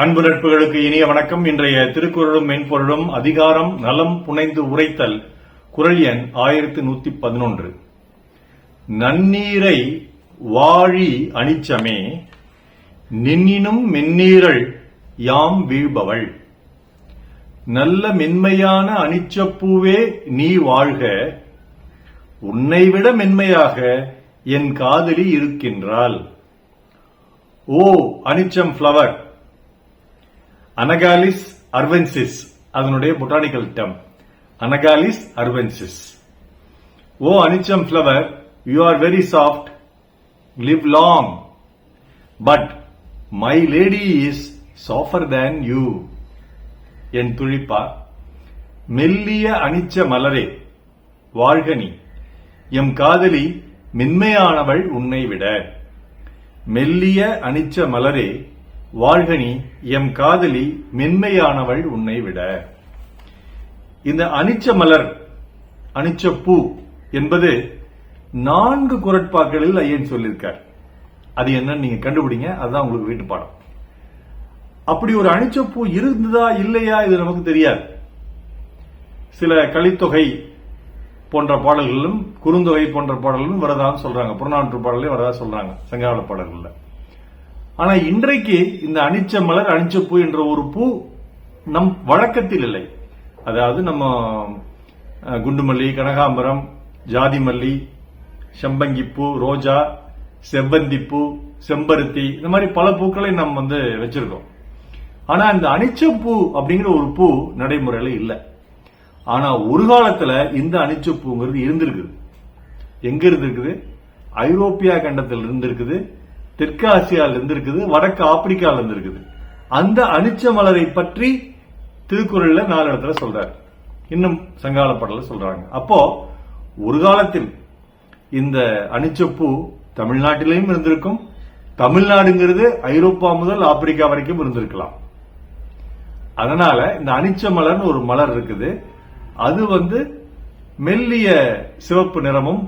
அன்பு நட்புகளுக்கு இனிய வணக்கம். இன்றைய திருக்குறளும் மென்பொருளும் அதிகாரம் நலம் புனைந்து உரைத்தல் குரல் எண் ஆயிரத்து நூத்தி பதினொன்று. நன்னீரை வாழி அணிச்சமே நின்னினும் மென்னீரள் யாம் வீழ்பவள். நல்ல மென்மையான அனிச்சப்பூவே நீ வாழ்க உன்னை விட மென்மையாக என் காதலி இருக்கின்றாள். ஓ அனிச்சம் ஃப்ளவர் அனகாலிஸ் அர்வென்சிஸ் அதனுடைய பொட்டானிக்கல் டம் Anagallis arvensis O Anicham flower you are very soft live long but my lady is softer than you என் துழிப்பா மெல்லிய அனிச்ச மலரே வாழ்கனி எம் காதலி மென்மையானவள் உன்னை விட. மெல்லிய அனிச்ச மலரே வாழ்கனி எம் காதலி மென்மையானவள் உன்னை விட. இந்த அனிச்ச மலர் அனிச்ச பூ என்பது நான்கு குரட்பாக்களில் ஐயன் சொல்லியிருக்கார். அது என்னன்னு நீங்க கண்டுபிடிங்க அதுதான் உங்களுக்கு வீட்டு பாடம். அப்படி ஒரு அனிச்சப்பூ பூ இருந்ததா இல்லையா இது நமக்கு தெரியாது. சில கலித்தொகை போன்ற பாடல்களிலும் குறுந்தொகை போன்ற பாடல்களும் வரதான்னு சொல்றாங்க. புறநானூற்று பாடலே வரதா சொல்றாங்க சங்ககால பாடல்கள்ல. ஆனா இன்றைக்கு இந்த அணிச்ச மலர் அணிச்ச பூ என்ற ஒரு பூ நம் வழக்கத்தில் இல்லை. அதாவது நம்ம குண்டுமல்லி கனகாம்பரம் ஜாதி மல்லி செம்பங்கிப்பூ ரோஜா செவ்வந்திப்பூ செம்பருத்தி இந்த மாதிரி பல பூக்களை நம்ம வந்து வச்சிருக்கோம். ஆனா இந்த அனிச்சப்பூ அப்படிங்கிற ஒரு பூ நடைமுறையில இல்லை. ஆனா ஒரு காலத்துல இந்த அனிச்சப்பூங்கிறது இருந்திருக்குது. எங்க இருந்திருக்குது? ஐரோப்பியா கண்டத்தில் இருந்திருக்குது. தெற்கு ஆசியால இருந்திருக்குது வடக்கு ஆப்பிரிக்கால இருந்திருக்குது அந்த அனிச்ச மலரை பற்றி திருக்குறள்ல நாலு இடத்துல சொல்றாரு. இன்னும் சங்கால பாடல சொல்றாங்க. அப்போ ஒரு காலத்தில் இந்த அனிச்சப்பூ தமிழ்நாட்டிலையும் இருந்திருக்கும். தமிழ்நாடுங்கிறது ஐரோப்பா முதல் ஆப்பிரிக்கா வரைக்கும் இருந்திருக்கலாம். அதனால இந்த அனிச்ச மலர்னு ஒரு மலர் இருக்குது. அது வந்து மெல்லிய சிவப்பு நிறமும்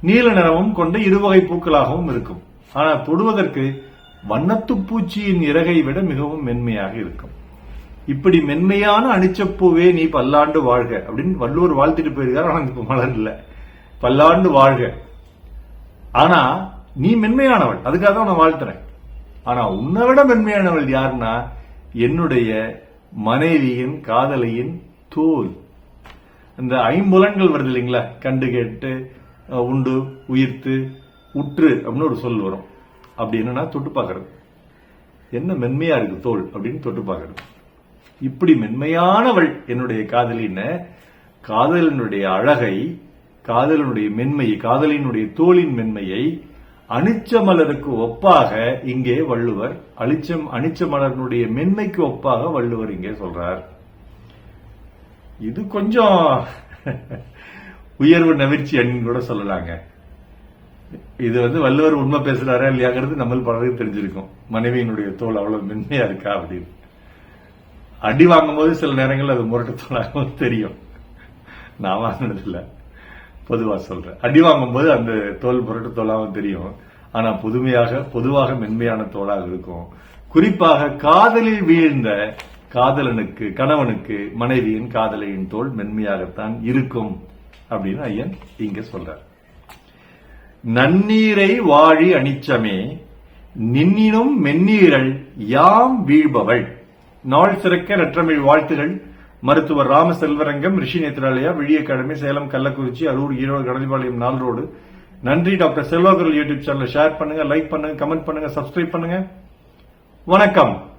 நீல நிறமும் கொண்ட இருவகை பூக்களாகவும் இருக்கும். ஆனால் தொடுவதற்கு வண்ணத்து பூச்சியின் இறகை விட மிகவும் மென்மையாக இருக்கும். இப்படி மென்மையான அணிச்சப்பூவே நீ பல்லாண்டு வாழ்க அப்படின்னு வள்ளுவர் வாழ்த்திட்டு போயிருக்காரு ஆனா இப்ப மலர் பல்லாண்டு வாழ்க. ஆனா நீ மென்மையானவள். அதுக்காக தான் உன்னை வாழ்த்துறேன். ஆனா உன்னை விட மென்மையானவள் யாருன்னா என்னுடைய மனைவியின் காதலியின் தோல். இந்த ஐம்புலன்கள் வருது இல்லைங்களா? கண்டு கேட்டு உண்டு உயிர்த்து உற்று அப்படின்னு ஒரு சொல் வரும். அப்படி என்னன்னா தொட்டு பார்க்கறது. என்ன மென்மையா இருக்கு தோல் அப்படின்னு தொட்டு பார்க்கறது. இப்படி மென்மையானவள் என்னுடைய காதலின்னு காதலனுடைய அழகை காதலனுடைய மென்மையை காதலினுடைய தோளின் மென்மையை அனிச்ச மலருக்கு ஒப்பாக இங்கே வள்ளுவர் அளிச்சம் அனிச்ச மலர்னுடைய மென்மைக்கு ஒப்பாக வள்ளுவர் இங்கே சொல்றார். இது கொஞ்சம் உயர்வு நவிர்ச்சி அணின்னு கூட சொல்லலாங்க. இது வந்து வள்ளுவர் உண்மை பேசுறாரா இல்லையாங்கிறது நம்ம பலருக்கு தெரிஞ்சிருக்கும். மனைவியினுடைய தோல் அவ்வளவு மென்மையா இருக்கா அப்படின்னு. அடி வாங்கும்போது சில நேரங்கள் அது முரட்டு தோலாகவும் தெரியும். நான் வாங்கினது இல்ல பொதுவா சொல்றேன். அடி வாங்கும்போது அந்த தோல் முரட்டு தோலாகவும் தெரியும். ஆனா புதுமையாக பொதுவாக மென்மையான தோலாக இருக்கும். குறிப்பாக காதலில் வீழ்ந்த காதலனுக்கு கணவனுக்கு மனைவியின் காதலியின் தோல் மென்மையாகத்தான் இருக்கும் அப்படின்னு ஐயன் இங்க சொல்றார். நன்னீரை வாழி அணிச்சமே நின்னினும் மென்னீரல் யாம் வீழ்பவள். நாள் சிறக்க நற்றமிழ் வாழ்த்துகள். மருத்துவர் ராம செல்வரங்கம் ரிஷி நேத்ராலயா விழிய அகாடமி சேலம் கள்ளக்குறிச்சி அரூர் ஈரோடு கடலிபாளையம் நாள் ரோடு நன்றி டாக்டர் செல்வாகுரல் யூடியூப் சேனலை ஷேர் பண்ணுங்க லைக் பண்ணுங்க கமெண்ட் பண்ணுங்க சப்ஸ்கிரைப் பண்ணுங்க. வணக்கம்.